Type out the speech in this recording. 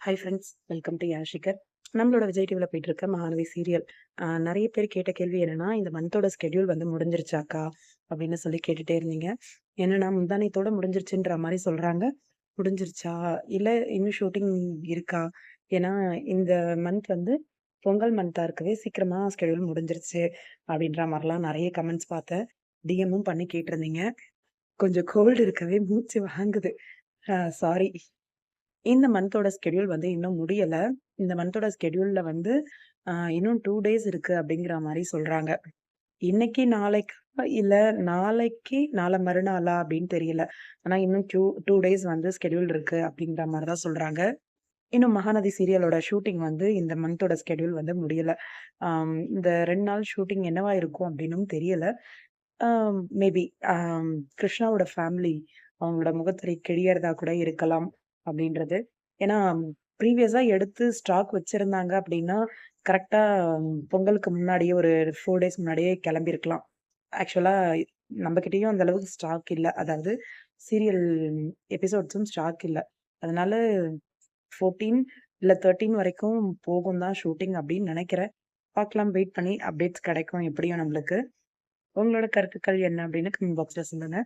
Hi friends welcome to யாஷிகர் நம்மளோட விஜய் டிவியில் போயிட்டு இருக்க மகாநதி சீரியல் நிறைய பேர் கேட்ட கேள்வி என்னன்னா இந்த மந்தோட ஸ்கெடியூல் வந்து முடிஞ்சிருச்சாக்கா? அப்படின்னு சொல்லி கேட்டுட்டே இருந்தீங்க. என்னன்னா முந்தானயத்தோட முடிஞ்சிருச்சுன்ற மாதிரி சொல்றாங்க. முடிஞ்சிருச்சா? இல்லை இன்னும் ஷூட்டிங் இருக்கா? ஏன்னா இந்த மந்த் வந்து பொங்கல் மந்த்தாக இருக்கவே சீக்கிரமாக ஸ்கெடியூல் முடிஞ்சிருச்சு அப்படின்ற மாதிரிலாம் நிறைய கமெண்ட்ஸ் பார்த்தேன். டிஎம்மும் பண்ணி கேட்டிருந்தீங்க. கொஞ்சம் கோல்டு இருக்கவே மூச்சு வாங்குது. சாரி இந்த மந்தோட ஸ்கெடியூல் வந்து இன்னும் முடியலை. இந்த மந்தோட ஸ்கெடியூலில் வந்து இன்னும் டூ டேஸ் இருக்குது அப்படிங்கிற மாதிரி சொல்கிறாங்க இன்னைக்கு, நாளைக்கா இல்லை நாளைக்கு, நாளை மறுநாளா அப்படின்னு தெரியல. ஆனால் இன்னும் 2 2 டேஸ் வந்து ஸ்கெடியூல் இருக்குது அப்படிங்கிற மாதிரி தான் சொல்கிறாங்க இன்னும் மகாநதி சீரியலோட ஷூட்டிங் வந்து இந்த மந்தோட ஸ்கெடியூல் வந்து முடியலை. இந்த ரெண்டு நாள் ஷூட்டிங் என்னவா இருக்கும் அப்படின்னும் தெரியல. மேபி கிருஷ்ணாவோட ஃபேமிலி அவங்களோட முகத்துறை கிழியறதா கூட இருக்கலாம். அப்படின்றது. ஏன்னா ப்ரீவியஸாக எடுத்து ஸ்டாக் வச்சுருந்தாங்க அப்படின்னா, கரெக்டாக பொங்கலுக்கு முன்னாடியே ஒரு ஃபோர் டேஸ் முன்னாடியே கிளம்பியிருக்கலாம். ஆக்சுவலாக நம்மக்கிட்டேயும் அந்த அளவுக்கு ஸ்டாக் இல்லை அதாவது சீரியல் எபிசோட்ஸும் ஸ்டாக் இல்லை அதனால ஃபோர்டீன் இல்லை தேர்ட்டீன் வரைக்கும் போகும் தான் ஷூட்டிங் அப்படின்னு நினைக்கிறேன் பார்க்கலாம் வெயிட் பண்ணி அப்டேட்ஸ் கிடைக்கும் எப்படியும் நம்மளுக்கு. உங்களோட கருத்துக்கள் என்ன அப்படின்னு கமெண்ட் பாக்ஸில் சொல்லுங்கள்